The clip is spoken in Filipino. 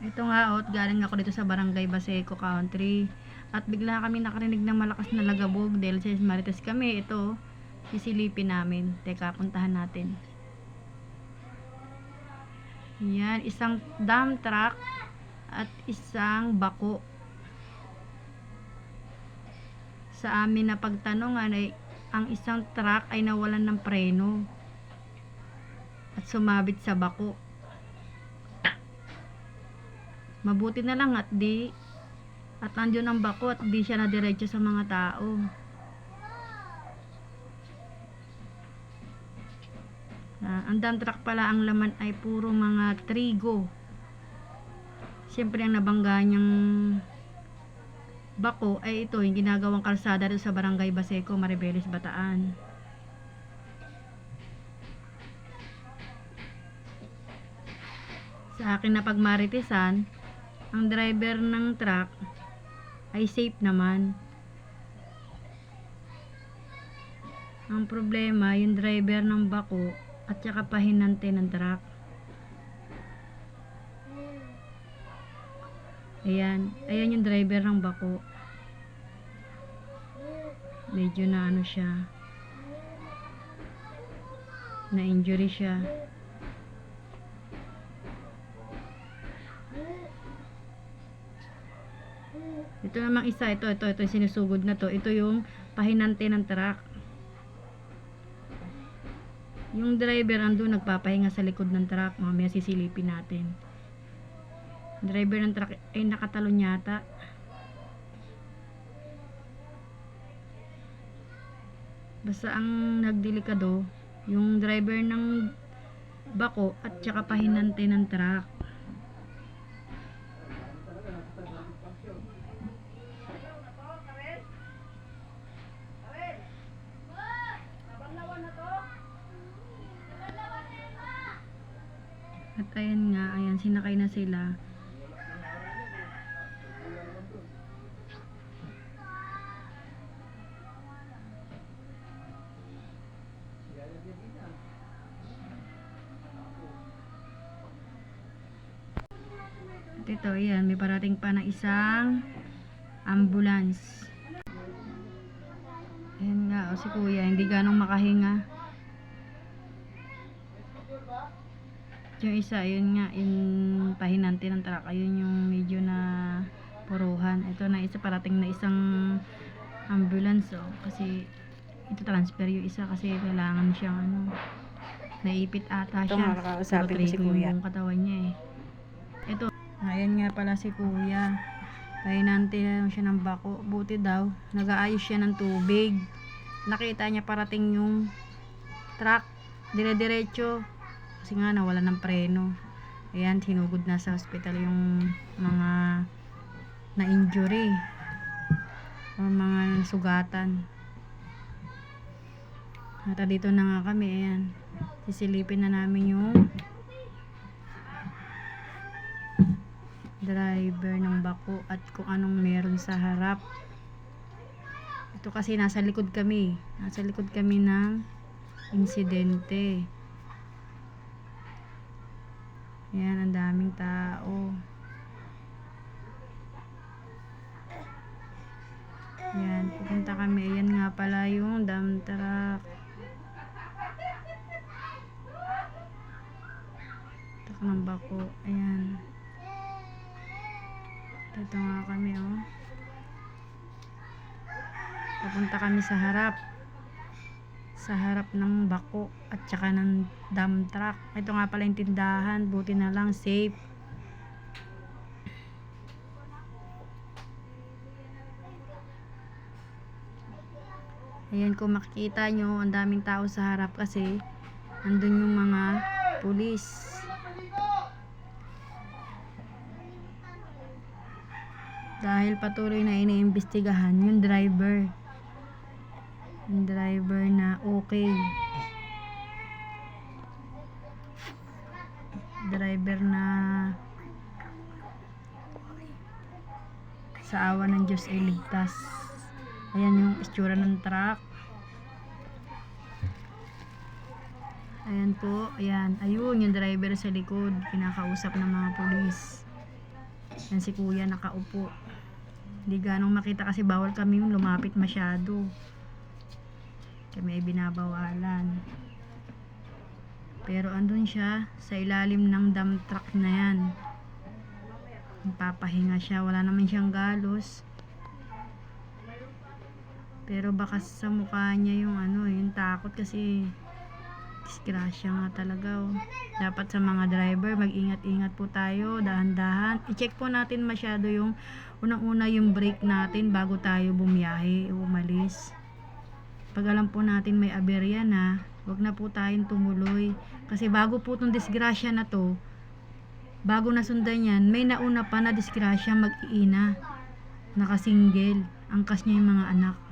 Ito nga, ot, galing ako dito sa Barangay Baseco Country. At bigla kami nakarinig ng malakas na lagabog dahil sa Marites kami. Ito, sisilipin namin. Teka, puntahan natin. Yan, isang dump truck at isang bako. Sa amin na pagtanungan ay ang isang truck ay nawalan ng preno at sumabit sa bako. Mabuti na lang at di at nandiyon ang bako at di siya na diretso sa mga tao. Ah, ang dump truck pala ang laman ay puro mga trigo. Siyempre ang nabangga niyang bako ay ito yung ginagawang kalsada dito sa Barangay Baseco, Maribeles, Bataan. Sa akin na pagmaritisan, ang driver ng truck ay safe naman. Ang problema, yung driver ng bako at saka pahinante ng truck. Ayan, ayan yung driver ng bako. Medyo na ano siya. Na injury siya. Ito namang isa, ito, ito, ito sinusugod na to. Ito yung pahinante ng truck. Yung driver andun nagpapahinga sa likod ng truck. Mamaya sisilipin natin. Driver ng truck ay nakatalon yata. Basta ang nagdelikado, yung driver ng bako at saka pahinante ng truck. At ayan nga, ayan, sinakay na sila. At ito, ayan, may parating pa na isang ambulance. Ayan nga, o si kuya, hindi ganong makahinga. Yung isa, yun nga, yung pahinante ng truck, ayun yung medyo na puruhan. Ito na isa, parating na isang ambulance, oh. Kasi, ito transfer yung isa kasi kailangan siyang ano, naipit ata Ito siya. nga, kakausapin ko si kuya. Yung katawan niya eh. Ito, ayan nga pala si kuya. Pahinante na siya ng bako. Buti daw, nag-aayos siya ng tubig. Nakita niya parating yung truck, dire-diretso. Kasi nga nawala ng preno. Ayan, sinugod na sa hospital yung mga na-injury. O mga sugatan. At dito na nga kami, ayan. Sisilipin na namin yung driver ng bako at kung anong meron sa harap. Ito kasi nasa likod kami. Nasa likod kami ng insidente. Ayan, ang daming tao. Ayan, pupunta kami. Ayan nga pala yung dump truck. Truck ng bako. Ayan. Ito nga kami, oh. Pupunta kami sa harap. Sa harap ng bako at saka ng dump truck. Ito nga pala yung tindahan. Buti na lang, safe. Ayan, kung makikita nyo, ang daming tao sa harap kasi andun yung mga pulis. Dahil patuloy na iniimbestigahan yung driver. Driver na okay. Driver na sa awa ng Diyos ay ligtas. Ayan yung istura ng truck. Ayan po, ayan. Ayun, yung driver sa likod, kinakausap ng mga polis. Yan si kuya nakaupo. Hindi ganong makita kasi bawal kami yung lumapit masyado. Kami ay binabawalan. Pero andun siya sa ilalim ng dump truck na yan. Papahinga siya. Wala naman siyang galos. Pero baka sa mukha niya yung ano, yung takot kasi disgrasya nga talaga. Oh. Dapat sa mga driver, mag-ingat-ingat po tayo, dahan-dahan. I-check po natin masyado yung unang-una yung brake natin bago tayo bumiyahe umalis. Pag alam po natin may aberya na, wag na po tayong tumuloy. Kasi bago po itong disgrasya na to, bago nasundan yan, may nauna pa na disgrasya mag-iina. Nakasingle. Angkas niya yung mga anak.